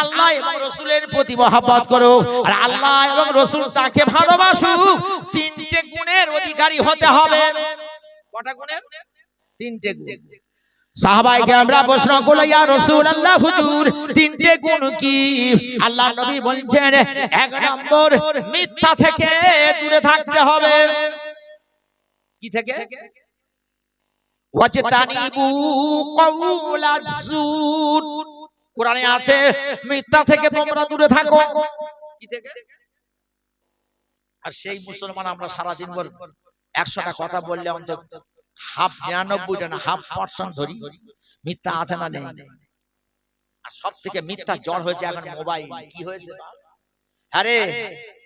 আল্লাহ এবং রসুলের প্রতি মহাব্বত করো। আর আল্লাহ এবং রসুল তাকে ভালোবাসুক। তিনটে গুণের অধিকারী হতে হবে। কটা গুণের? তিনটে গুণ। সাহাবাইকে আমরা প্রশ্ন হুজুর, তিনটে গুণ কি? আল্লাহ নবী বলছেন, এক নম্বর, মিথ্যা থেকে দূরে থাকতে হবে। কি থেকে? কোরআনে আছে মিথ্যা থেকে তোমরা দূরে থাকো। আর সেই মুসলমান আমরা সারা দিন ভর একশোটা কথা বললে অন্তত হাফ নিরানব্বইটা না হাফ পার্সেন্ট ধরি মিথ্যা আছে না নেই। আর সব থেকে মিথ্যা জ্বর হয়েছে এখন মোবাইল। কি হয়েছে? আরে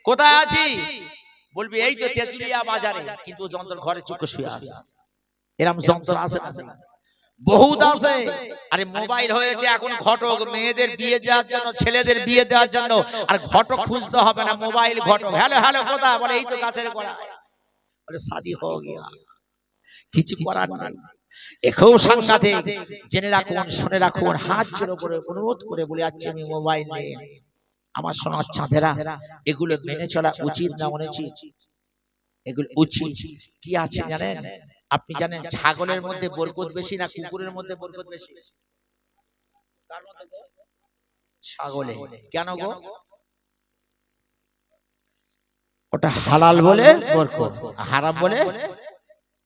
কোথায় আছি বলবি এই তো তেঁতুলিয়া বাজারে। কিন্তু যন্ত্র ঘরে চুকে শুয়ে আছে। এরম যন্ত্র আছে না? বহুত আছে। আরে মোবাইল হয়েছে এখন ঘটক মেয়েদের বিয়ে দেওয়ার জন্য ছেলেদের বিয়ে দেওয়ার জন্য। আর ঘটক খুঁজতে হবে না মোবাইল ঘটক। হ্যালো হ্যালো কোথায়? বলে এই তো কাছের গোড়া বলে শাদি হো গিয়া। কিছু করার নাই। এখেও সাংঘাতিক জেনে রাখুন শুনে রাখুন হাত জোড়ো করে অনুরোধ করে বলে যাচ্ছি আমি মোবাইল নিয়ে। আমার সোনার চাঁদেরা এগুলো মেনে চলা উচিত না অনুচিত? এগুলো উচিত। কি আছে? জানেন আপনি জানেন ছাগলের মধ্যে বরকত বেশি না কুকুরের মধ্যে বরকত বেশি? ছাগলে। কেন গো? ওটা হালাল বলে বরকত। হারাম বলে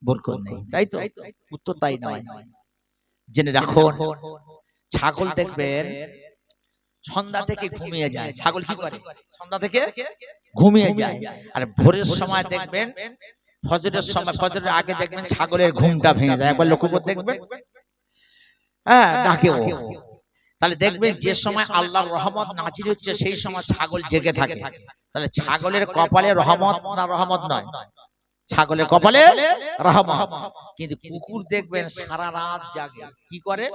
বরকত নেই। তাই তো? উত্তর তাই নয়। জেনে রাখুন ছাগল দেখবেন সন্ধ্যা থেকে ঘুমিয়ে যায়। ছাগল কি করে? সন্ধ্যা থেকে ঘুমিয়ে যায়। আর ভোরের সময় দেখবেন ফজরের সময় ফজরের আগে দেখবেন ছাগলের ঘুমটা ভেঙে যায়। একবার লক্ষ্য করে দেখবেন। হ্যাঁ ডাকে ও তাহলে দেখবেন যে সময় আল্লাহর রহমত নাজির হচ্ছে সেই সময় ছাগল জেগে থাকে। তাহলে ছাগলের কপালে রহমত না রহমত নয়। ছাগলের কপালে রহমত। কিন্তু কুকুর দেখবেন সারা রাত জাগে। কি করে?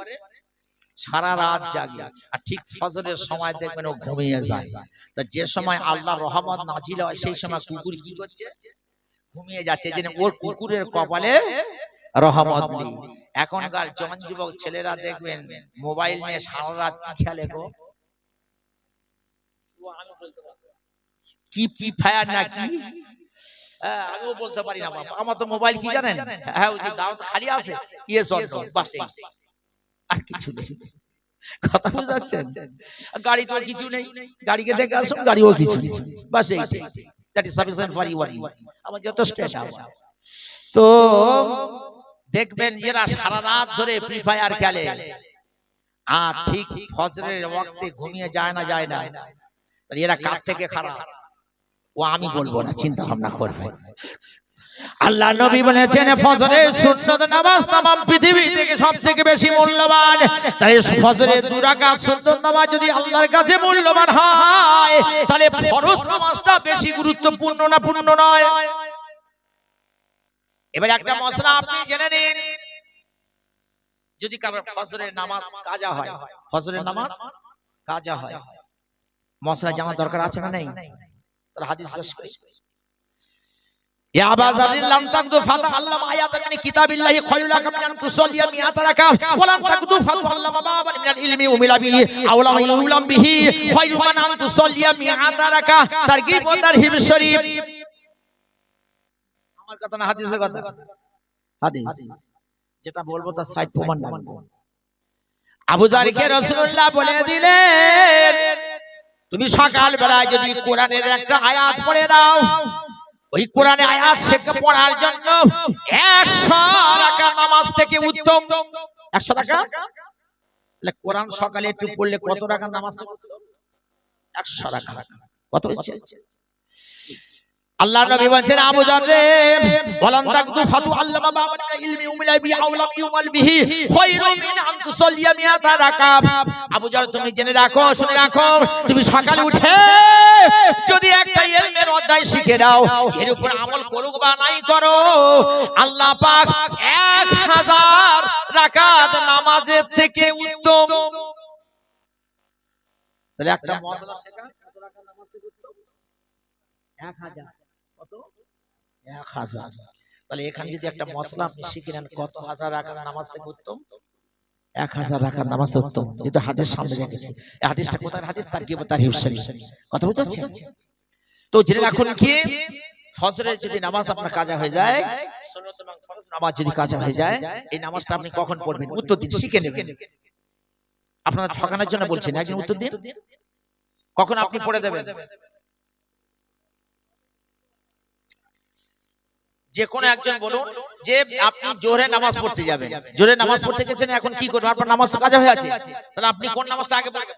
সারা রাত জাগে। আর ঠিক ফজরের সময় দেখবেন ও ঘুমিয়ে যায়। তা যে সময় আল্লাহ রহমত নাজিল হয় সেই সময় কুকুর কি করছে? ঘুমিয়ে যাচ্ছে যে ওর কুকুরের কপালে রহমত নেই। এখনকার জন যুবক ছেলেরা দেখবেন মোবাইল নিয়ে সারা রাত কি খেলে গো? কি ফ্রি ফায়ার না কি? হ্যাঁ, আমিও বলতে পারি না। আমার তো মোবাইল কি জানেন? হ্যাঁ ওই যে দাও তো খালি আছে। ইয়ে সল বাস আর কিছু নেই। কথা বুঝতে পারছেন? গাড়ি তো কিছু নেই। গাড়িকে দেখে আসুন গাড়িও কিছু নেই। বাস that is sufficient for your আমার যথেষ্ট এটা তো দেখবেন এরা সারা রাত ধরে ফ্রি ফায়ার খেলে। আর ঠিক ফজরের ওয়াক্তে ঘুমিয়ে যায় না যায় না। এরা কার থেকে খারাপ? ও আমি বলব না চিন্তা ভাবনা করবে। আল্লাহ নবী বলেছেন ফজরের সুন্নত নামাজ নামাম পৃথিবী থেকে সব থেকে বেশি মূল্যবান। তাই ফজরের দু রাকাত সুন্নত নামাজ যদি আল্লাহর কাছে মূল্যবান হয় তাহলে ফরজ নামাজটা বেশি গুরুত্বপূর্ণ না পূর্ণ নয়? এবার একটা মশলা আপনি জেনে নিন। যদি কারও ফজরের নামাজ কাজা হয় ফজরের নামাজ কাজা হয়। মশলা জানার দরকার আছে না নেই? তার হাদিস يا أبا ذر لم تقدر فتعلم آيات من كتاب الله خير لك من أن تصلي مئة ركعة ولن تقدر فتعلم بابا من العلم ومل به أو لم يعلم به خير من أن تصلي مئة ركعة ترغيب وترهيب الشريف আমার কথা না হাদিসের কথা হাদিস যেটা বলবো তার সাইড প্রমাণ রাখবো আবু জারকে রাসূলুল্লাহ বলে দিলেন তুমি সকাল বেলায় যদি কোরআনের একটা আয়াত পড়ে দাও ওই কোরআনে আয়াত শেখা পড়ার জন্য একশো টাকা নামাজ থেকে উত্তম। একশো টাকা কোরআন সকালে একটু পড়লে কত টাকা নামাজ? একশো টাকা কত? আল্লাহ নবী বলেন আবু জার রে ওয়ালান তাকদু ফাতু আল্লামা বাবা ইলমি উমিলা বি আউলাম ইউমাল বিহি খায়রু মিন আন তুসাল্লিয়া মিয়াতা রাকাব। আবু জার তুমি জেনে রাখো শুনে রাখো তুমি সকালে উঠে যদি একটা ইলমের অধ্যায় শিখে দাও এর উপর আমল করুক বা নাই করো আল্লাহ পাক 1000 রাকাত নামাজের থেকে উত্তম। তাহলে একটা মশলা শেখা কত রাকাত নামাজ থেকে উত্তম 1000 কত এক হাজার তাহলে এখানে যদি একটা মশলা আপনি শিখে নেন কত হাজার রাখার নামাজ থেকে উত্তম এক হাজার রাখার নামাজ উত্তম যেহেতু হাতের সামনে রেখেছি। হাদিসটা কোথায়? হাদিস তার কি তার কথা বুঝতে পারছেন তো জেনে রাখুন কি? ফজরের যদি নামাজ আপনার কাজা হয়ে যায় সুন্নত এবং ফরজ নামাজ যদি কাজা হয়ে যায় এই নামাজটা আপনি কখন পড়বেন? উত্তর দিন শিখে নেবেন। আপনারা ঠকানোর জন্য বলছেন একজন উত্তর দিন? কখন আপনি পড়ে দেবেন? যে কোনো একজন বলুন যে আপনি জোরে নামাজ পড়তে যাবেন। জোরে নামাজ পড়তে গেছেন এখন কি করবেন? আপনার নামাজ তো কাজা হয়ে আছে। তাহলে আপনি কোন নামাজটা আগে পড়বেন?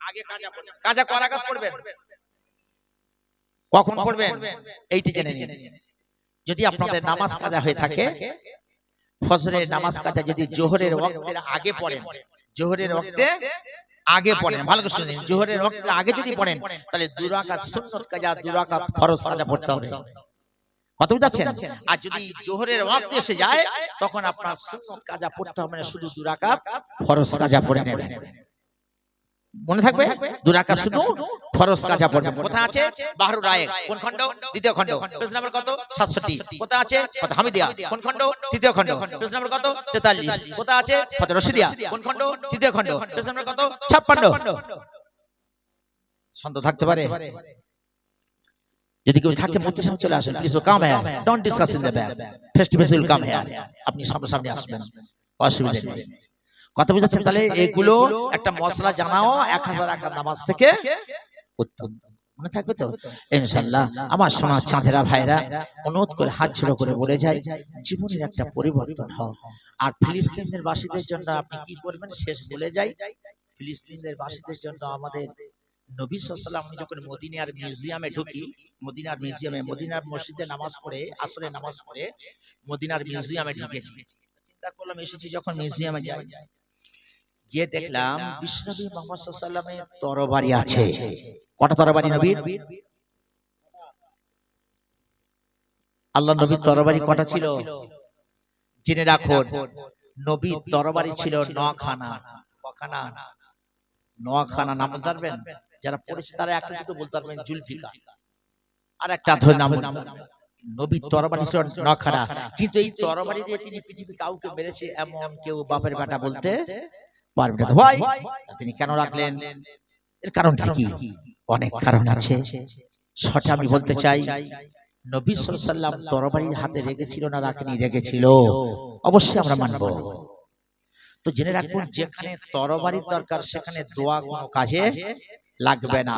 আগে কাজা পড়বেন। কাজা করা কাজ পড়বেন। কখন পড়বেন? এইটি জেনে নিন। যদি আপনাদের নামাজ কাজা হয়ে থাকে ফজরের নামাজ কাজা যদি জোহরের ওয়াক্তের আগে পড়েন জোহরের ওয়াক্তে আগে পড়েন। ভালো করে শুনুন। জোহরের ওয়াক্তের আগে যদি পড়েন তাহলে দুরাকাত সুন্নত কাজা দুরাকাত ফরজ কাজা পড়তে হবে কত বুঝাচ্ছেন আর যদি জোহরের ওয়াক্ত এসে যায় তখন আপনার সুন্নত কাজা পড়তে হবে না শুধু দুরাকাত ফরজ কাজা পড়ে নেবেন। মনে থাকবে? শুধু ফরজ কাজা কোথায় আছে? বাহরুর রায়। কোন খণ্ড? দ্বিতীয় খণ্ড। পেজ নাম্বার কত? 67 কোথায় আছে? কত? হামিদিয়া। কোন তৃতীয় খণ্ড। পেজ নাম্বার কত? 43 কোথায় আছে? কত? রশিদিয়া। কোন খণ্ড? তৃতীয় খণ্ড। পেজ নাম্বার কত? 56 সন্দেহ থাকতে পারে? যদি কেউ থাকে মূর্তির সামনে চলে আসেন প্লিজ কাম হ্যাঁ don't discuss in the back face to face will come হ্যাঁ আপনি সামনে সামনে আসবেন। অসুবিধা নেই। কথা বুঝাচ্ছেন তাহলে এগুলো একটা মশলা জানাও এক হাজার একটা নামাজ থেকে উত্তম। মনে থাকবে তো? ইনশাল্লাহ আমার সোনা চাঁদেরা ভাইরা অনুরোধ করে হাত ছেড়ে করে বলে যায় জীবনের একটা পরিবর্তন হোক আর ফিলিস্তিনের বাসীদের জন্য আপনি কি করবেন? শেষ বলে যাই। ফিলিস্তিনের বাসীদের জন্য আমাদের নবী সাল্লাম, যখন মদিনার মিউজিয়ামে ঢুকি, মদিনার মিউজিয়ামে, মদিনার মসজিদে নামাজ পড়ে আসরে নামাজ পড়ে, মদিনার মিউজিয়ামে চিন্তা করলাম, এসেছি যখন মিউজিয়ামে যাই, গিয়ে দেখলাম বিষ্ণবী মোহাম্মদ সাল্লামের তরবারি আছে। কটা তরবারি নবীর? আল্লাহ নবীর তরবারি কটা ছিল? জেনে রাখুন, নবীর তরবারি ছিল নখানা। কখানা। নখানা নাম পারবেন যারা পড়েছে তারা একটা দুটো বলতে পারবেন জুলফিকা আর একটা ধরে নাম নবীর তরবারি ছিল কিন্তু এই তরবারি দিয়ে তিনি পৃথিবী কাউকে মেরেছে এমন কেউ বাপের বেটা বলতে পারবে না। ভাই তিনি কেন রাখলেন? এর কারণ কি? অনেক কারণ আছে। ছটা আমি বলতে চাই নবী সাল্লাম তরবারি হাতে রেখেছিল না রাখেনি? রেখেছিল। অবশ্যই আমরা মানব। তো জেনে রাখুন যেখানে তরবারির দরকার সেখানে দোয়া কোনো কাজে লাগবে না।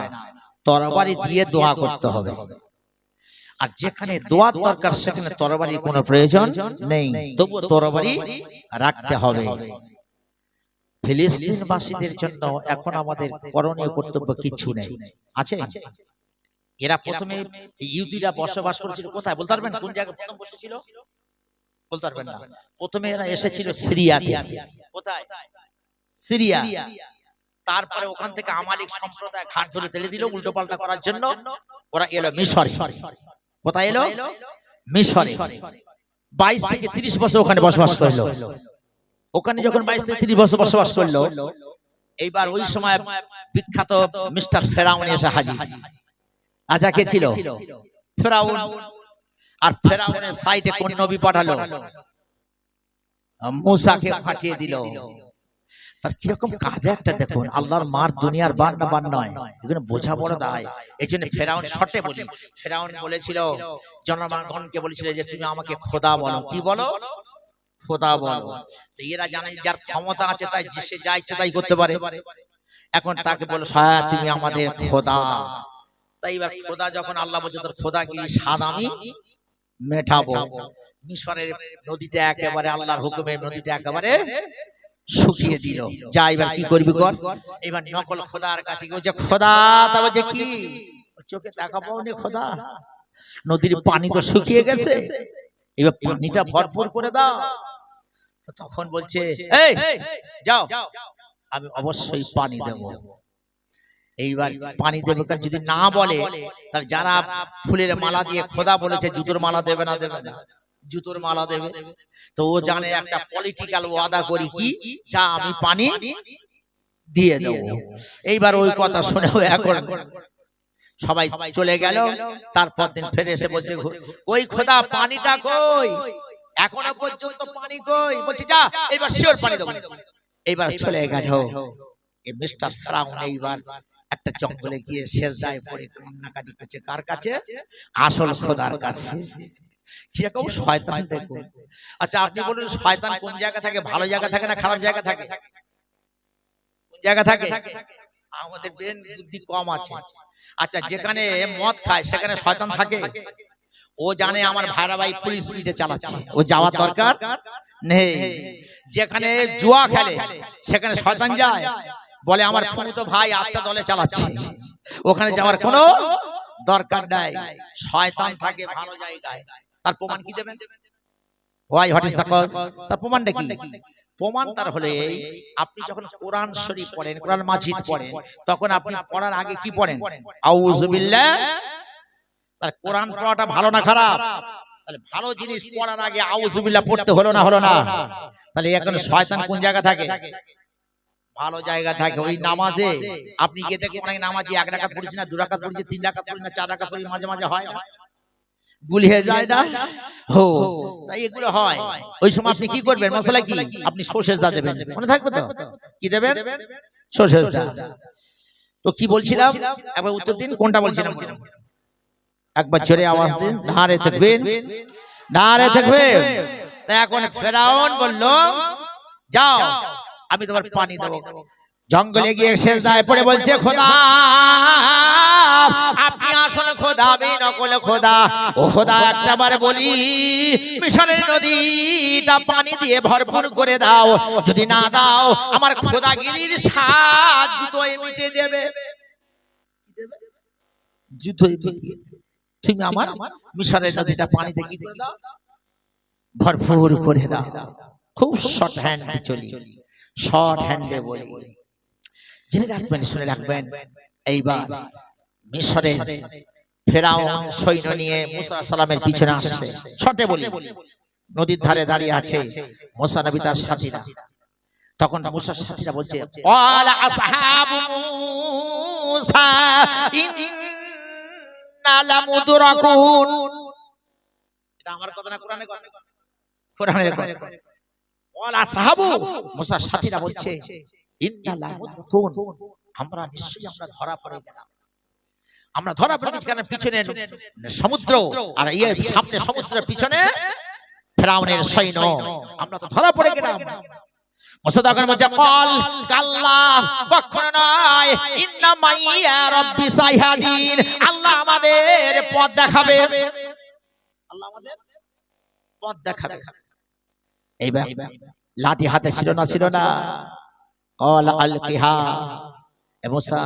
তরবারি দিয়ে দোয়া করতে হবে। আর যেখানে দোয়ার দরকার সেখানে তরবারির কোনো প্রয়োজন নেই। তবু তরবারি রাখতে হবে। ফিলিস্তিনবাসীদের জন্য এখন আমাদের করণীয় কর্তব্য কিছু নেই। আছে? এরা প্রথমে ইহুদিরা বসবাস করেছিল কোথায়? বলতে পারবেন? কোন জায়গায় প্রথম বসেছিল? বলতে পারবেন না। প্রথমে এরা এসেছিল সিরিয়াতে। কোথায়? সিরিয়া। তারপরে ওখান থেকে আমালিক সম্প্রদায় ঘাট ধরে তেড়ে দিল উল্টো পাল্টা করার জন্য ওরা এলো মিশর। কোথায় এলো? মিশরে। বাইশ থেকে তিরিশ বছর ওখানে বসবাস করল। ওখানে যখন বাইশ থেকে তিরিশ বছর বসবাস করল এইবার ওই সময় বিখ্যাত মিস্টার ফেরাউন এসে হাজির। রাজা কে ছিল? ফেরাউন। আর ফেরাউনের সাইডে কোন নবী পাঠালো? মুসাকে পাঠিয়ে দিল। তার কীরকম কাজে একটা দেখুন? আল্লাহর মার দুনিয়ার বান না বান নয়। এখানে বোঝা বড় দায়। এই জন্য ফেরাউন শর্টে বলি। ফেরাউন বলেছিল জনগণকে বলেছিল যে তুমি আমাকে খোদা বলো। কি বলো? খোদা বলো। তো এরা জানে যার ক্ষমতা আছে তাই সে যা ইচ্ছে তাই করতে পারে। এখন তাকে বলো হ্যাঁ তুমি আমাদের খোদা। তাই এবার খোদা যখন আল্লাহ বলছে তোর খোদা কি স্বাদ আমি মেটাবো। মিশরের নদীটা একেবারে আল্লাহর হুকুমে নদীটা একেবারে শুকিয়ে দিল। যা এবার কি করবি কর? এবার নকল খোদার কাছে গিয়ে বলছে খোদা তা বলছে কি? চোখে দেখা পাওনি খোদা। নদীর পানি তো শুকিয়ে গেছে। এবার পানিটা ভরপুর করে দাও। তো তখন বলছে এই যাও আমি অবশ্যই পানি দেব। এইবার পানি দেবে যদি না বলে তার যারা ফুলের মালা দিয়ে খোদা বলেছে জুতোর মালা দেবে না। দেবে না। জুতোর মালা দেবে। তো ও জানে একটা পলিটিক্যাল ওয়াদা করি কি যা আমি পানি দিয়ে দেব। এইবার ওই কথা শুনেও এখন সবাই চলে গেল তারপর দিন ফিরে এসে বলছে ওই খোদা পানিটা কই? এখনও পর্যন্ত পানি কই? বলছি যা এবার শিওর পানি দেবো। এইবার চলে গেল। এই মিস্টার ফ্রাউন এইবার। একটা জঙ্গলে গিয়ে শেষ দায় পড়ে কান্নাকাটি করছে কার কাছে? আসল খোদার কাছে। কীরকম শয়তান দেখো। আচ্ছা আপনি বলুন শয়তান কোন জায়গা থাকে? ভালো জায়গা থাকে না খারাপ জায়গা থাকে? কোন জায়গা থাকে? আমাদের ব্রেন বুদ্ধি কম আছে। আচ্ছা যেখানে মদ খায় সেখানে শয়তান থাকে। ও জানে আমার ভাইরা ভাই ফুল স্পিডে চালাচ্ছে। ও যাওয়ার দরকার? নেই। যেখানে জুয়া খেলে সেখানে শয়তান যায়। বলে আমার তো ভাই আচ্ছা দলে চালাচ্ছে। ওখানে যাওয়ার কোনো দরকার নাই। শয়তান থাকে ভালো জায়গায়। তার প্রমাণ কি দেবেন? Why what is the cause তার প্রমাণটা কি? প্রমাণ তার হলে আপনি যখন কোরআন শরীফ পড়েন কোরআন মাজিদ পড়েন তখন আপনি পড়ার আগে কি পড়েন? আউযুবিল্লাহ তার কোরআন পড়াটা ভালো না খারাপ? তাহলে ভালো জিনিস পড়ার আগে আউযুবিল্লাহ পড়তে হলো না হলো না। তাহলে এখন শয়তান কোন জায়গা থাকে? ভালো জায়গা থাকে ওই নামাজে। আপনি গিয়ে দেখেন অনেক নামাজি এক রাকাত পড়ছি না দু রাকাত পড়ছি তিন রাকাত পড়ছি না চার রাকাত পড়ছি মাঝে মাঝে হয়। গুলিয়ে যায় না? হো তাই এগুলো হয়। ওই সময় আপনি কি করবেন? মশলা কি? আপনি দেবেন। মনে থাকবে তো? কি দেবেন? সর্ষের তো কি বলছিলাম? একবার উত্তর দিন কোনটা বলছিলাম? একবার জোরে আওয়াজ দিন। নারে থাকবেন। নারে থাকবেন। তা এখন ফেরাউন বলল যাও। আমি তোমার পানি দেবো। জঙ্গলে গিয়ে শেষ দায় পড়ে বলছে খোদা আপনি আসলে খোদা আমি নকলে খোদা। ও খোদা একটা বারে বলি মিশরের নদীটা পানি দিয়ে ভরপুর করে দাও। যদি না দাও আমার খোদাগিরির স্বাদ জুতোয় মিটে দেবে। জুতোয় মিটিয়ে দেবে। তুমি আমার মিশরের নদীটা করে দাও? ভরপুর করে দাও। খুব শর্ট হ্যান্ড চলি। শর্ট হ্যান্ডে বলি। জেনে রাখবেন শুনে রাখবেন এইবার মিশরে ফেরাও সৈন্য নিয়ে মুসা সালামের পিছনে আসছে। শর্টে বলি। নদীর ধারে দাঁড়িয়ে আছে মুসা নবী তার সাথীরা। তখন মুসার সাথীরা বলছে ক্বালা আসহাবু মুসা ইন্না লামুদরাকুন। এটা আমার কথা না কোরআনে কথা। কোরআনের কথা। ওয়ালা সাহাবু? মুসার সাথীরা বলছে আমরা নিশ্চয়ই আমরা ধরা পড়ে গেলাম। আমরা ধরা পড়ে গেছি কারণ পিছনে সমুদ্র আর ইয়ে সামনে সমুদ্রের পিছনে ফেরাউনের সৈন্য। আমরা তো ধরা পড়ে গেলাম। মুসাদাকের মধ্যে কল কাল্লা কখনো নয়। ইন্না মাইয়া রব্বি সাইহাদিন। আল্লাহ আমাদের পথ দেখাবে। আল্লাহ আমাদের পথ দেখাবে। এইবার লাঠি হাতে ছিল না ছিল না। কল আলকিহা এ মুসা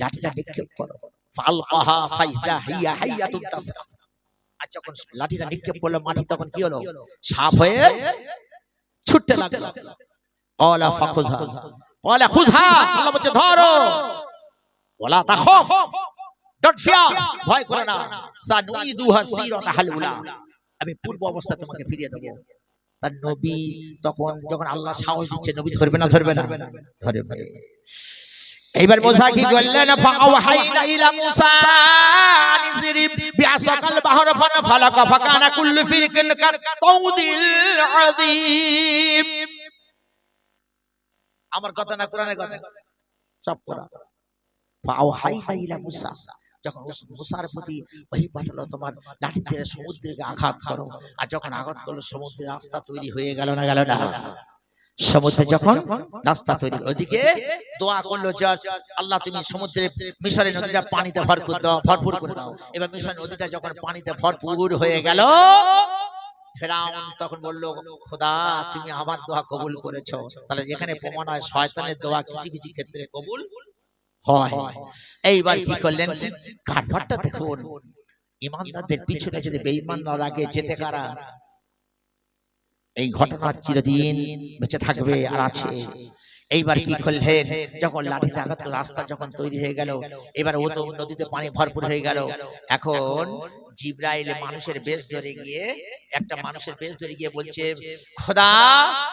লাঠিটা নিক্ষেপ করো। ফালকাহা ফাইজা হিয়া হাইয়াতুন তাসা। আর যখন লাঠিটা নিক্ষেপ করল মাটি তখন কি হলো? সাপ হয়ে ছুটতে লাগল। কলা কলা আল্লাহ বলছে ধরো। ওয়ালা তাখাফ ডট ফিয়ার ভয় করে না। সানুইদুহা হালুলা। আমি পূর্ব অবস্থা তোমাকে ফিরিয়ে দেব। তার নবী তখন যখন আল্লাহ সাহস দিচ্ছে নবী ধরবে না ধরবে না। ধরবে এইবার মুসা কি করলেন ফাওহাইনা ইলা মুসা নিজরিব বিআসাকাল বাহর ফানা ফালাকা ফাকানা কুল্লু ফিরকিন কাতাউদিল আযীম। আমার কথা না কোরআনের কথা? সব কোরআন। ফাওহাইনা ইলা মুসা। যখন মুসার প্রতি ওহি পাঠালো তোমার লাঠি দিয়ে সমুদ্রকে আঘাত করো আর যখন আঘাত করল সমুদ্রের রাস্তা তৈরি হয়ে গেল না গেল না? সমুদ্রে যখন রাস্তা তৈরি ওইদিকে দোয়া করল যে আল্লাহ তুমি সমুদ্রে মিশরের নদীটা পানিতে ভরপুর দাও ভরপুর করে দাও। এবার মিশরের নদীটা যখন পানিতে ভরপুর হয়ে গেল ফেরাউন তখন বলল খোদা তুমি আমার দোয়া কবুল করেছ। তাহলে যেখানে প্রমাণ হয় শয়তানের দোয়া কিছু কিছু ক্ষেত্রে কবুল হয়। এইবার কি করলেন? কাঠভারটা দেখুন। ইমানদারদের পিছনে যদি বেঈমান না লাগে যেতে কারা এই ঘটনা চিরদিন বেঁচে থাকবে আর আছে। এইবার কি করলেন? যখন লাঠিতে আঘাত রাস্তা যখন তৈরি হয়ে গেল এবার ও তো নদীতে পানি ভরপুর হয়ে গেল। এখন জিব্রাইল মানুষের বেশ ধরে গিয়ে একটা মানুষের বেশ ধরে গিয়ে বলছে খোদা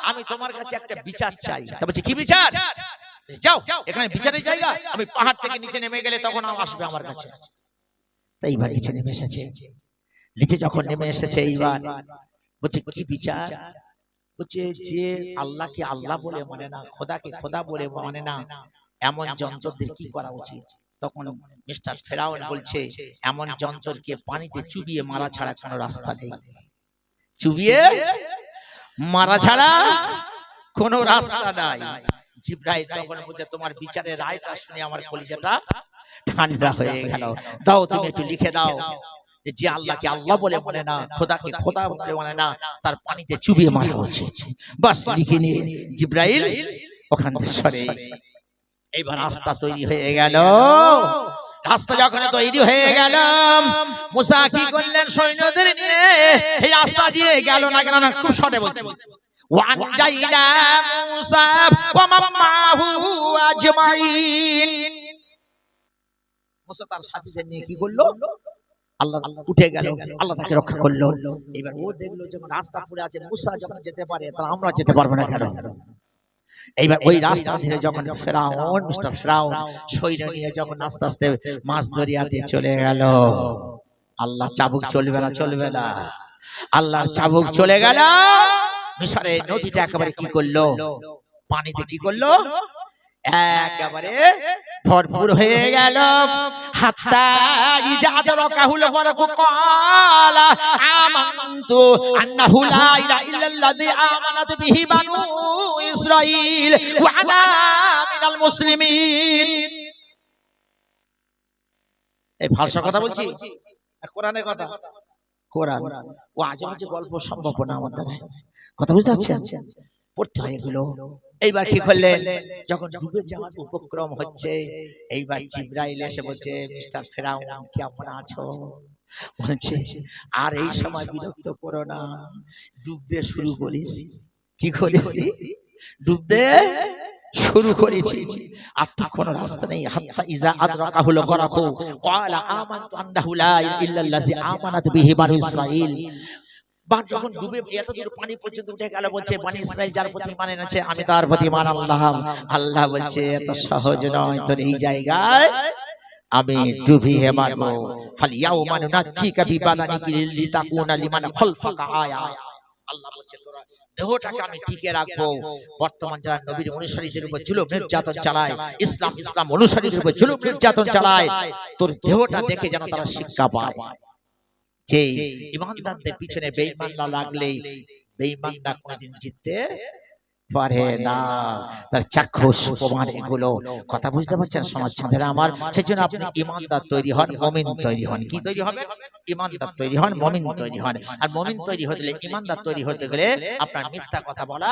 আমি তোমার কাছে একটা বিচার চাই। তা বলছে কি বিচার? যাও এখানে বিচারের জায়গা। আমি পাহাড় থেকে নিচে নেমে গেলে তখন আসবে আমার কাছে। তাই এইবার নিচে নেমে এসেছে। নিচে যখন নেমে এসেছে এইবার বলছে কি বিচার? বলছে যে আল্লাহকে আল্লাহ বলে মানে না খোদাকে খোদা বলে মানে না এমন যন্ত্রদের কি করা উচিত? তখন মিস্টার ফেরাউন বলছে এমন যন্ত্রকে পানিতে চুবিয়ে মারা ছাড়া কোনো রাস্তা নেই। চুবিয়ে মারা ছাড়া কোনো রাস্তা নাই। জিব্রাইল তখন বলছে তোমার বিচারের রায়টা শুনে আমার কলিজাটা ঠান্ডা হয়ে গেল। দাও তুমি একটু লিখে দাও। যে আল্লাহকে আল্লাহ বলে মানে না খোদাকে খোদা বলে মানে না তার পানিতে চুবিয়ে মারা উচিত বাস লিখে নিয়ে জিব্রাইল ওখান থেকে সরে। এইবার রাস্তা তৈরি হয়ে গেল। রাস্তা যখন তৈরি হয়ে গেল মুসা কি করলেন সৈন্যদের নিয়ে। এই রাস্তা দিয়ে গেল না কেন? না খুব সরে বলছি। وأنجينا موسى ومن معه أجمعين মুসা তার সাথীদের নিয়ে কি করলো আল্লাহ উঠে গেল আল্লাহ তাকে রক্ষা করলো এবার ও দেখলো যখন রাস্তা পড়ে আছে মুসা যখন যেতে পারে তাহলে আমরা যেতে পারবো না কেন এইবার ওই রাস্তা ধরে যখন ফেরাউন মিস্টার ফেরাউন সৈন্য নিয়ে যখন আস্তে আস্তে মাছ দরিয়াতে চলে গেল আল্লাহ চাবুক চলবে না চলবে না আল্লাহর চাবুক চলে গেল মিশরের নদীটা একেবারে কি করল? পানিতে কি করল? একেবারে ভরপুর হয়ে গেল। হাত্তা ইজাদ রাকাহুল বারাকু ক্বালা আমানতু আন্নাহু লা ইলাহা ইল্লাল্লাযী আমানাত বিহি বানু ইসরাঈল। ওয়া আনা মিনাল মুসলিমিন। এই ভাষা কথা বলছি? কোরআনের কথা? কোরআন। ও আজে বাজে গল্প সম্ভব না আমার দ্বারা কথা বুঝতে পারছেন? পড়তে হয় এগুলো। এইবার কি করলেন? যখন ডুবে যাওয়ার উপক্রম হচ্ছে এইবার জিব্রাইল এসে বলছে মিস্টার ফেরাউন কেমন আছো? বলছে আর এই সময় বিরক্ত করো না। ডুবতে শুরু করিস। কি করেছি ডুবতে শুরু করেছি আর তো কোনো রাস্তা নেই। হাত্তা ইজা আদরাকাহুল গরাকু ক্বালা আমানতু আন্নাহু লা ইলাহা ইল্লাল্লাযী আমানাত বিহি বানু ইসরাঈল। বা যখন ডুবে এত দূর পানি পর্যন্ত উঠে গেল বলছে বানি ইসরাইল যার প্রতি মানে আছে আমি তার প্রতি মান আল্লাহ আল্লাহ বলছে এত সহজ নয় তোর এই জায়গায়। আমি ডুবিয়ে মারবো মানু নাচ্ছি কবি কি লিতাকুনা লিমান খলফাকা আয়া। আল্লাহ বলছে তোরা দেহটাকে আমি টিকে রাখব। বর্তমান যারা নবীর অনুসারীদের উপর জুলুম নির্যাতন চালায় ইসলাম ইসলাম অনুসারীদের উপর জুলুম নির্যাতন চালায়। তোর দেহটা দেখে যেন তারা শিক্ষা পায়। যে ইমানদারদের পিছনে বেঈমানরা লাগলেই বেঈমানরা কোনোদিন জিততে পারে না। তার চাক্ষুষ প্রমাণ এগুলো। কথা বুঝতে পারছেন? সমাজ আমার? সেই জন্য আপনি ইমানদার তৈরি হন মমিন তৈরি হন। কি তৈরি হবে? ইমানদার তৈরি হন মমিন তৈরি হন। আর মমিন তৈরি হতে গেলে ইমানদার তৈরি হতে গেলে আপনার মিথ্যা কথা বলা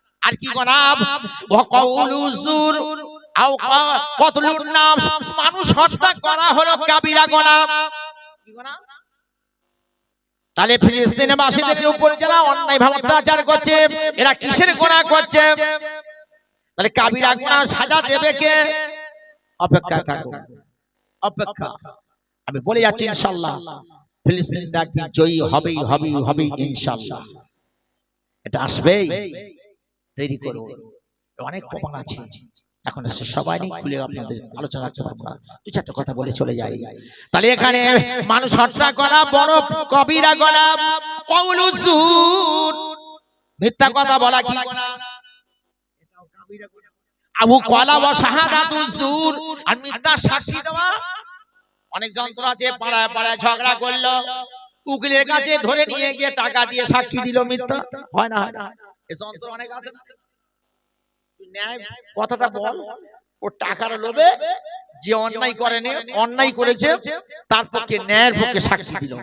আর কি গনাব ওয়াকাউলু জুর, আও নাফস, মানুষ হত্যা করা হলো কাবিরা গনাব তাহলে ফিলিস্তিনে বাসীদের উপরে যারা অন্যায় ভাবে অত্যাচার করছে, এরা কিসের গোনা করছে? তাহলে কাবিরা গুনার সাজা দেবে কে? অপেক্ষা থাকো। অপেক্ষা। আমি বলে যাচ্ছি, ইনশাআল্লাহ, ফিলিস্তিনরা জয়ী হবেই হবেই হবেই, ইনশাআল্লাহ। এটা আসবেই। দেরি করো অনেক প্রমাণ আছে। এখন সে সবাই নিয়ে খুলে আপনাদের আলোচনা করতে না। দু চারটা কথা বলে চলে যাই। তাহলে এখানে মানুষ হত্যা করা বড় কবিরা করা কৌলু জুর মিথ্যা কথা বলা কি? আবু কলা বা শাহাদাতু জুর আর মিথ্যা সাক্ষী দেওয়া? অনেক যন্ত্র আছে পাড়ায় পাড়ায় ঝগড়া করল। উকিলের কাছে ধরে নিয়ে গিয়ে টাকা দিয়ে সাক্ষী দিল মিথ্যা। হয় না হয় না। এ যন্ত্র অনেক আছে। না ন্যায় কথাটা বল। ও টাকার লোভে যে অন্যায় করেনি অন্যায় করেছে তার পক্ষে ন্যায়ের পক্ষে সাক্ষী দিল।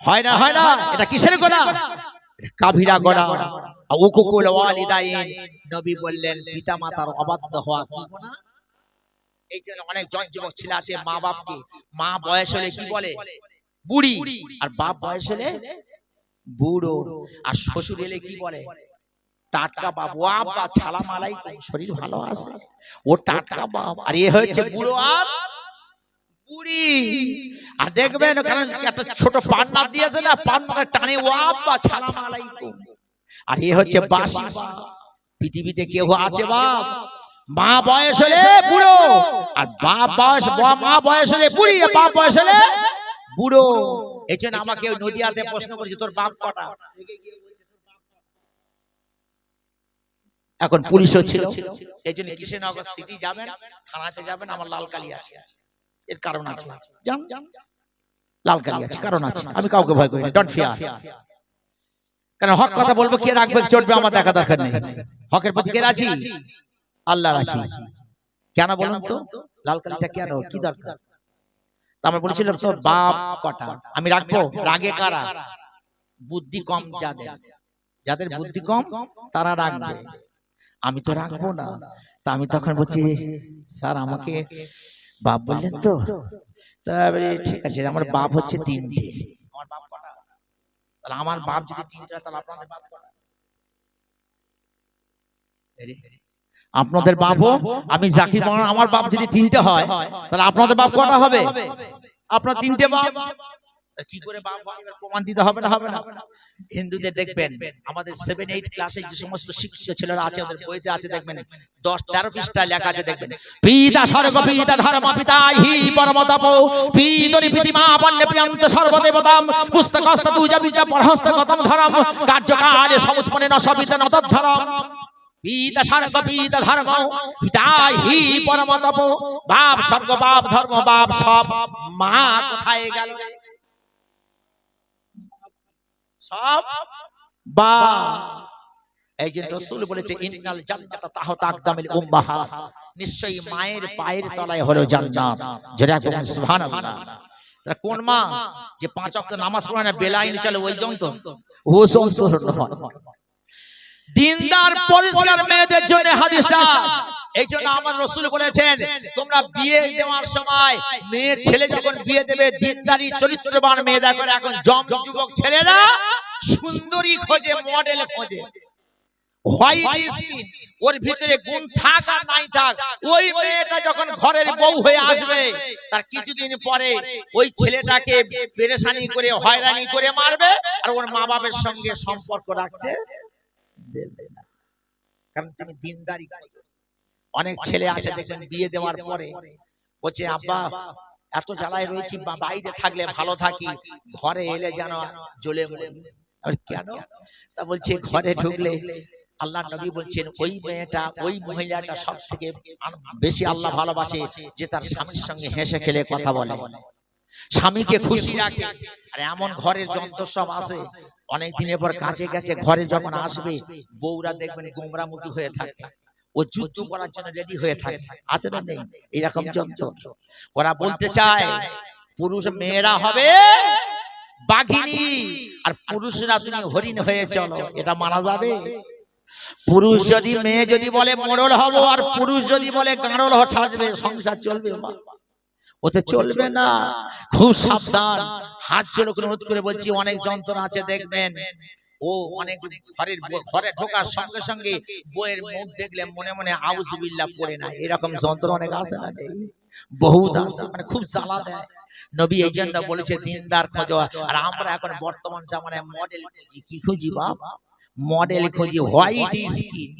হয় না হয় না। এটা কিসের গোনা কাভিরা গোনা উকুকুল ওয়ালিদাইন। নবী বললেন পিতা মাতার অবাধ্য হওয়া কি? গোনা এই জন্য অনেক জন যুবক ছেলে আছে মা বাপকে। মা বয়স হলে কি বলে? বুড়ি। আর বাপ বয়স হলে বুড়ো আর শ্বশুর এলে কি বলে? টাটকা বাবু আব্বা ছালাম আলাইকুম শরীর ভালো আছে। ও টাটকা বাপ আর এ হচ্ছে বুড়ো আর বুড়ি। আর দেখবেন ওখানে একটা ছোট পান্না দিয়েছে না পান্নাটা টানে ও আব্বা ছালাম আলাইকুম আর এ হচ্ছে বাসি বাপ। পৃথিবীতে কেউ আছে বাপ? মা বয়স হলে বুড়ো। আর বাপ বয়স মা বয়স হলে বুড়ি। বাপ বয়স হলে বুড়ো এই জন্য আমাকে ওই নদিয়াতে প্রশ্ন করছে তোর বাপ কটা? এখন পুলিশও ছিল। এই জন্য কৃষ্ণনগর সিটি যাবেন থানাতে যাবেন আমার লাল কালি আছে। এর কারণ আছে। যান। লাল কালি আছে কারণ আছে আমি কাউকে ভয় করি না। ডোন্ট ফিয়ার কারণ হক কথা বলব কে রাখবে চটবে আমার দেখা দরকার নেই। হকের প্রতি কে রাজি? আল্লাহ রাজি। কেন বলুন তো? লাল কালিটা কেন কি দরকার? আমরা বলেছিলাম তোর বাপ কটা? আমি রাখব রাগে কারা? বুদ্ধি কম যাদের। যাদের। বুদ্ধি কম তারা রাখবে। আমি তো রাখব না। তা আমি তখন বলছি স্যার আমাকে বাপ বললেন তো? তা? বলি, ঠিক আছে আমার বাপ হচ্ছে তিনটে। আমার বাপ কটা? তাহলে আমার বাপ যদি তিনটে তাহলে আপনাদের বাপ কটা? আপনাদের বাপও আমি জাকির বানান আমার বাপ যদি তিনটে হয় তাহলে আপনাদের বাপ কটা হবে? আপনার তিনটে বাপ? কি করে বাপ প্রমাণ দিতে হবে না হবে না? হিন্দুদের দেখবেন আমাদের সেভেন এইট ক্লাসে যে সমস্ত শিক্ষিত ছেলেরা আছে ওদের বইতে আছে দেখবেন। দশ তেরো পৃষ্ঠা লেখা আছে দেখবেন। পিতা স্বর্গ পিতা ধর্ম পিতা হি পরম তপ পিতরি পিতিমা পণ্যে প্রিয়ন্ত সর্বদেবতাম পুস্তকস্ত তুজা বিজা পরহস্ত গতম ধরম কার্যকালে ন সবিতা নিশ্চয়ই মায়ের পায়ের তলায় হলো জান্নাত। কোন মা? যে পাঁচ ওয়াক্ত নামাজ পড়ে না, বেলাইন চলে, ওই জন তো। ও নয় দিনদার পরিষ্কার মেয়েদের জন্য হাদিসটা। এই জন্য আমার রসুল বলেছেন তোমরা বিয়ে দেওয়ার সময় মেয়ের ছেলে যখন বিয়ে দেবে দিনদারি চরিত্রবান মেয়ে দেখো এখন জম যুবক ছেলেরা সুন্দরী খোঁজে মডেল খোঁজে। হোয়াইট স্কিন ওর ভিতরে গুণ থাক আর নাই থাক ওই মেয়েটা যখন ঘরের বউ হয়ে আসবে তার কিছুদিন পরে ওই ছেলেটাকে পেরেশানি করে হয়রানি করে মারবে আর ওর মা বাবার সঙ্গে সম্পর্ক রাখতে দেবে না। কারণ তুমি দিনদারি অনেক ছেলে আছে দেখবেন বিয়ে দেওয়ার পরে বলছে আব্বা এত জ্বালায় রয়েছি বা বাইরে থাকলে ভালো থাকি ঘরে এলে যেন জ্বলে আর কেন? তা বলছে ঘরে ঢুকলে আল্লাহ নবী বলছেন ওই মেয়েটা ওই মহিলাটা সব থেকে বেশি আল্লাহ ভালোবাসে যে তার স্বামীর সঙ্গে হেসে খেলে কথা বলে। স্বামীকে খুশি রাখে। আর এমন ঘরের যন্ত্র সব আছে অনেক দিনের পর কাজে গেছে ঘরে যখন আসবে বউরা দেখবেন গোমরামুখী হয়ে থাকে। ও যুদ্ধ করার জন্য রেডি হয়ে থাকে। আছে না নেই? এরকম যন্ত্র। ওরা বলতে চায় পুরুষ মেয়েরা হবে বাঘিনী। আর পুরুষরা তুমি হরিণ হয়ে চলো এটা মানা যাবে। পুরুষ যদি মেয়ে যদি বলে মোড়ল হব আর পুরুষ যদি বলে গাঁড়ল সাজবে সংসার চলবে। ওতে চলবে না। খুব সাবধান। হাত জোড় করে অনুরোধ করে বলছি অনেক যন্ত্রণা আছে দেখবেন। ও অনেক ঘরের ঘরে ঢোকার সঙ্গে সঙ্গে বইয়ের মুখ দেখলে মনে মনে আউজবিল্লা পড়ে না। এরকম যন্ত্র অনেক আছে না? বহুত আছে। মানে খুব জ্বালা দেয়। নবী এই জন্য বলেছে দিনদার খোঁজো। আর আমরা এখন বর্তমান জামানায় মডেল খুঁজি। কি খুঁজি বাপ? মডেল খুঁজি। হোয়াইট স্কিন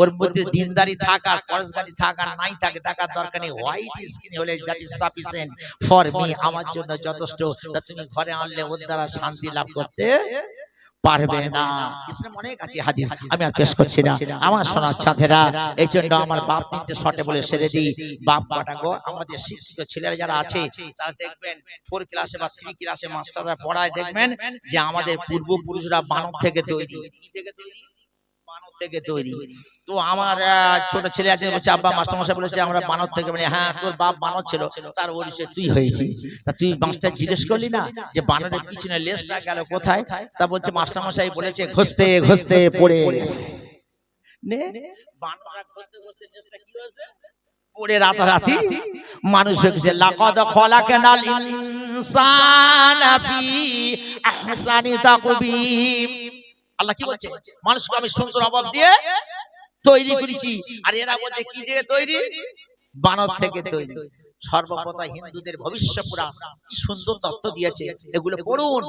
ওর মধ্যে দিনদারি থাকার পরশগারি থাকার নাই থাকে থাকার দরকার নেই। হোয়াইট স্কিন হলে that is sufficient for me আমার জন্য যথেষ্ট। তা তুমি ঘরে আনলে ওর দ্বারা শান্তি লাভ করতে পারবে না। ইসলাম অনেক আছে হাদিস। আমি আর পেশ করছি না। আমার সোনার ছাথেরা এই জন্য আমার বাপ তিনটে শটে বলে সেরে দিই। বাপ গো আমাদের শিক্ষিত ছেলেরা যারা আছে তারা দেখবেন ফোর ক্লাসে বা থ্রি ক্লাসে মাস্টাররা পড়ায় দেখবেন যে আমাদের পূর্বপুরুষরা বানর থেকে তৈরি থেকে তৈরি থেকে তৈরি। তো আমার ছোট ছেলে আছে বলছে আব্বা মাস্টার মশাই বলেছে আমরা বানর থেকে মানে হ্যাঁ তোর বাপ বানর ছিল তার তুই হয়েছিস। তা তুই মাস্টার জিজ্ঞেস করলি না যে বানরের পিছনে লেজটা গেল কোথায়? তা বলছে মাস্টার মশাই বলেছে ঘষতে ঘষতে পড়ে গেছে। নে? বানররা ঘষতে ঘষতে লেজটা কি হয়েছে পড়ে রাতারাতি মানুষ হয়েছে লাকাদ খলাকানাল ইনসানা ফি আহসানি তাকবীম আল্লাহ কি বলছে? মানুষকে আমি সুন্দর অভাব দিয়ে তৈরি করেছি। আর এরা বলছে কি দিয়ে তৈরি? বানর থেকে তৈরি। সর্বপ্রথম হিন্দুদের ভবিষ্যৎ পুরাণ কি সুন্দর তত্ত্ব দিয়েছে। এগুলো পড়ুন।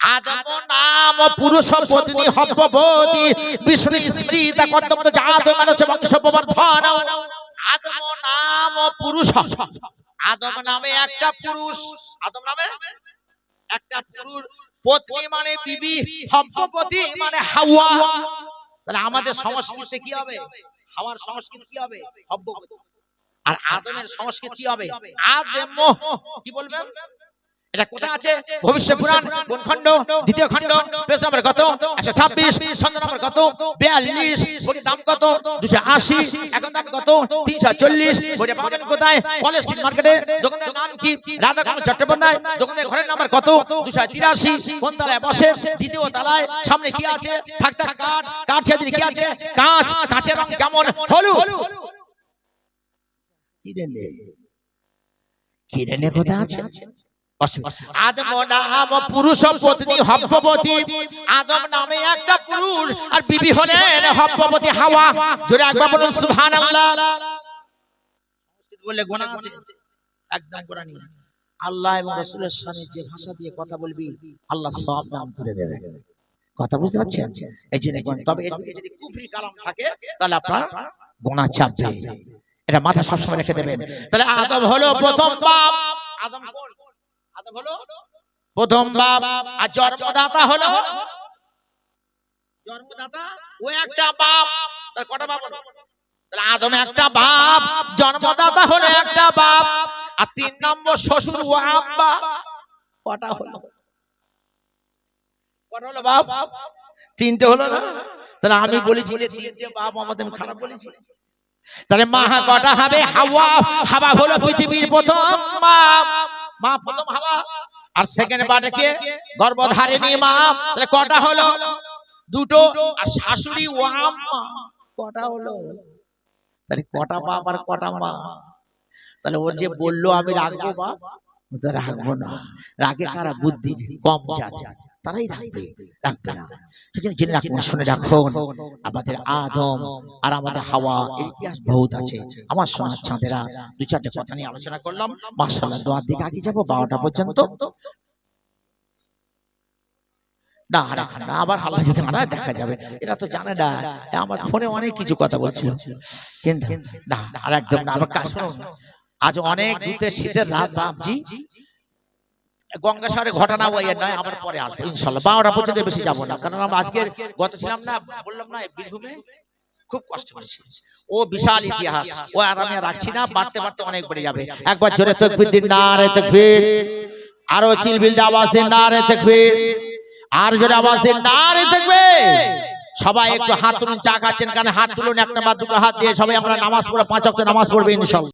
আদম নাম পুরুষ পত্নী হব্ববতী বিষ্ণু স্মৃতা কর্তব্য জাত মানুষ বংশ প্রবর্ধন আদম নাম পুরুষ। আদম নামে একটা পুরুষ। আদম নামে একটা পুরুষ। পত্নী মানে বিবি হব্বপতি মানে হাওয়া। তাহলে আমাদের সংস্কৃতি কি হবে? হাওয়ার সংস্কৃতি কি হবে? হব্বপতি আর আদমের সংস্কৃতি কি হবে? আদম কি বলবেন? এটা কোথায় আছে? ভবিষ্যৎ পুরাণ কোন খণ্ড দ্বিতীয় খণ্ড একশো ছাব্বিশ ছন্দ নম্বর কত? বিয়াল্লিশ বইটির দাম কত? দুশো আশি, এখন কত? চল্লিশ বইটা পাবেন মার্কেটে। রাধাকান্ত চট্টোপাধ্যায়। দোকানের ঘরের নাম্বার কত? দুশো তিরাশি, কোন তলায় বসে? দ্বিতীয় তলায়। সামনে কি আছে? থাক কি আছে? কাঁচ। কাঁচের রং কেমন? কিরেনে কিরেনে কোথায় আছে? আদম নাম পুরুষ পত্নী হব্ববতী আদম নামে একটা পুরুষ আর বিবি হলেন হব্ববতী হাওয়া। জোরে একবার বলুন সুবহানাল্লাহ। বলে গোনা আছে। একদম গোনা নেই। আল্লাহ এবং রাসূলের সামনে যে ভাষা দিয়ে কথা বলবি আল্লাহ সব দান করে দেবে। কথা বুঝতে পারছেন? এই জন্য তবে যদি কুফরি কালাম থাকে তাহলে আপনার গোনা চাপবে। এটা মাথা সবসময় রেখে দেবেন। তাহলে আদম হলো প্রথম বাপ। আদম প্রথম বাপ আর জন্মদাতা হলো। জন্মদাতা? ও একটা বাপ তার কটা বাপ আদম একটা বাপ জন্মদাতা হলো একটা বাপ আর তিন নম্বর শ্বশুর ও আব্বা। কটা হলো? কটা হলো বাপ? তিনটে হলো না? তাহলে আমি বলেছি যে তিনটে বাপ আমাদের খারাপ বলেছি। তাহলে মা কটা হবে? হাওয়া। হাওয়া হলো পৃথিবীর প্রথম মা মা প্রথম হাওয়া। আর সেকেন্ড বারে কে? গর্ভধারিণী মা। তাহলে কটা হলো? দুটো। আর শাশুড়ি ও আম্মা কটা হলো? তাহলে কটা বাপ আর কটা মা? তাহলে ওর যে বলল আমি রাখব বাপ। ও রাখব না রাগে কারা বুদ্ধি কম যাচ্ছে তারাই রাখবে রাখবে না। সেজন্য জেনে রাখুন শুনে রাখুন আমাদের আদম আর আমাদের হাওয়া ইতিহাস বহুত আছে। আমার সোনার চাঁদেরা দু চারটে কথা নিয়ে আলোচনা করলাম। মাসাল্লাহ দোয়ার দিকে আগে যাব বারোটা পর্যন্ত। না আবার হাল্লা যদি মারা দেখা যাবে এটা তো জানে না। আমার ফোনে অনেক কিছু কথা বলছিল। কিন্তু না আর একদম না আবার কাজ শুনুন। আজ অনেক দূতে শীতের রাত, বাপজি। গঙ্গাসাগরে ঘটনা ওই নয়, আবার পরে আসব, ইনশাল্লাহ। বারোটা পর্যন্ত বেশি যাব না কারণ আমরা আজকে গত ছিলাম না, বললাম না বীরভূমে খুব কষ্ট করেছি। ও বিশাল ইতিহাস, ও আর আমি আর রাখছি না, বাড়তে বাড়তে অনেক বেড়ে যাবে। একবার জোরে তকবির দিন না রে তকবির। আরও চিলবিল আওয়াজ দিন না রে তকবির। আর জোরে আওয়াজ দিন না রে তকবির। সবাই একটু হাত তুলুন, চা খাচ্ছেন কারণ হাত তুলুন একটা বা দুটো হাত দিয়ে সবাই আমরা নামাজ পড়ে, পাঁচ ওয়াক্ত নামাজ পড়বে, ইনশাল্লাহ।